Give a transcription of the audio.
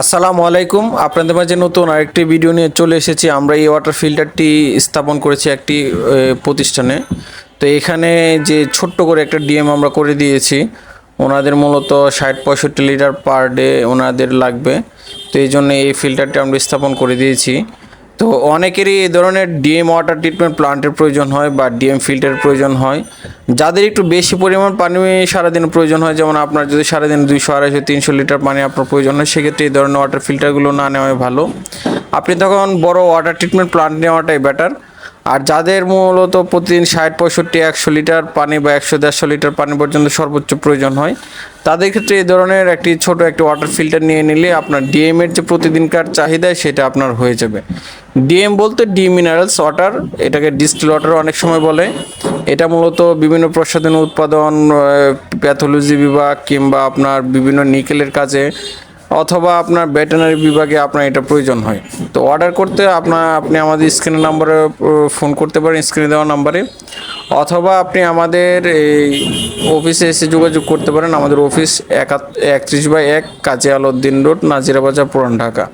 আসসালামু আলাইকুম। আপনাদের মাঝে নতুন আরেকটি ভিডিও নিয়ে চলে এসেছি। আমরা এই ওয়াটার ফিল্টারটি স্থাপন করেছি একটি প্রতিষ্ঠানে। তো এখানে যে ছোট্ট করে একটা ডিএম আমরা করে দিয়েছি, ওনাদের মূলত ষাট পঁয়ষট্টি লিটার পার ডে ওনাদের লাগবে। তো এই জন্য এই ফিল্টারটি আমরা স্থাপন করে দিয়েছি। তো অনেকেরই এই ধরনের ডিএম ওয়াটার ট্রিটমেন্ট প্লান্টের প্রয়োজন হয় বা ডিএম ফিল্টারের প্রয়োজন হয়। যাদের একটু বেশি পরিমাণ পানি সারাদিন প্রয়োজন হয়, যেমন আপনার যদি সারাদিন দুইশো, আড়াইশো, তিনশো লিটার পানি আপনার প্রয়োজন হয়, সেক্ষেত্রে এই ধরনের ওয়াটার ফিল্টারগুলো না নেওয়াই ভালো। আপনি তখন বড় ওয়াটার ট্রিটমেন্ট প্লান্ট নেওয়াটাই বেটার আর যাদের মূলত প্রতিদিন ষাট, পঁয়ষট্টি, একশো লিটার পানি বা একশো, দেড়শো লিটার পানি পর্যন্ত সর্বোচ্চ প্রয়োজন হয়, তাদের ক্ষেত্রে এই ধরনের একটি ছোট একটি ওয়াটার ফিল্টার নিয়ে নিলে আপনার ডিএম এর যে প্রতিদিনকার চাহিদা, সেটা আপনার হয়ে যাবে। ডিএম বলতে ডি মিনারেলস ওয়াটার এটাকে ডিস্টিল ওয়াটার অনেক সময় বলে। এটা মূলত বিভিন্ন প্রসাধন উৎপাদন প্যাথোলজি বিভাগ কিংবা আপনার বিভিন্ন নিকেলের কাজে অথবা আপনার ভেটেনারি বিভাগে আপনার এটা প্রয়োজন হয়। তো অর্ডার করতে আপনার, আপনি আমাদের স্ক্রিনের নাম্বারে ফোন করতে পারেন স্ক্রিনে দেওয়া নাম্বারে অথবা আপনি আমাদের এই অফিসে এসে যোগাযোগ করতে পারেন, আমাদের অফিস একাত, একত্রিশ বাই এক, কাজী আলউদ্দিন রোড নাজিরাবাজার পুরান ঢাকা।